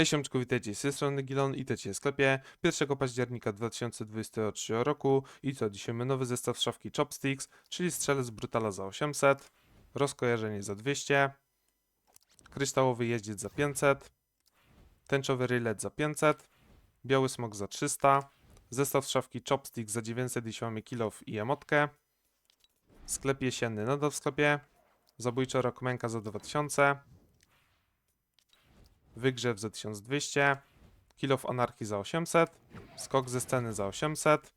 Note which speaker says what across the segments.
Speaker 1: Hej siemczku, witajcie. Z tej strony Gilon i witajcie w sklepie 1 października 2023 roku. I co, dzisiaj mamy nowy zestaw szafki Chopsticks, czyli strzelec Brutala za 800, rozkojarzenie za 200, kryształowy jeździec za 500, tęczowy rylet za 500, biały smok za 300, zestaw szafki Chopsticks za 900 jeśli mamy kilof i emotkę, sklep jesienny nadal w sklepie, zabójcza rokmenka za 2000, Wygrzew za 1200, Kill of Anarchy za 800, Skok ze sceny za 800,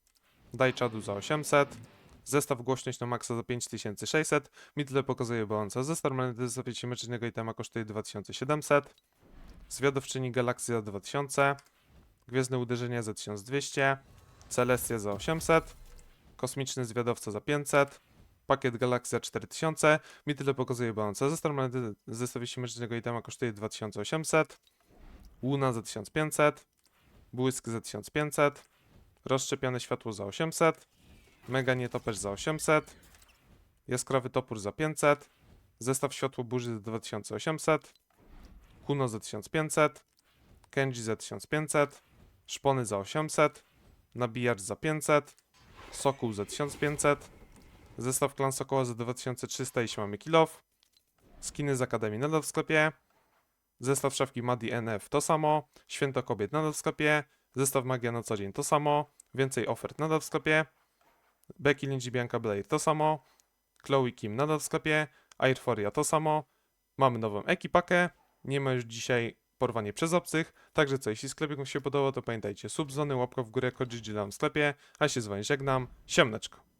Speaker 1: Daj czadu za 800, Zestaw głośność na maksa za 5600, mi tyle pokazuje balans. Zestaw zestaw simetrycznego itema kosztuje 2700, Zwiadowczyni Galaksy za 2000, Gwiezdne Uderzenie za 1200, Celestia za 800, Kosmiczny Zwiadowca za 500, Pakiet Galaksja 4000, mi tyle pokazuje balans. Zestaw normalny zestaw simetrycznego itema kosztuje 2800, Łuna za 1500, Błysk za 1500, Rozszczepione światło za 800, Mega nietoperz za 800, Jaskrawy topór za 500, Zestaw światło burzy za 2800, Kuno za 1500, Kenji za 1500, Szpony za 800, Nabijacz za 500, Sokół za 1500, Zestaw klan Sokoła za 2300 jeśli mamy kilof, Skiny z Akademii nadal w sklepie, Zestaw szafki Madi NF to samo, Święto Kobiet nadal w sklepie, zestaw Magia na co dzień to samo, więcej ofert nadal w sklepie, Becky Lynch i Bianca Blair to samo, Chloe Kim nadal w sklepie, Airforia to samo, mamy nową ekipakę, nie ma już dzisiaj porwanie przez obcych, także co, jeśli sklepik Wam się podobał, to pamiętajcie, subzony, łapka w górę, kod GG w sklepie, a się z Wami żegnam, siemneczko.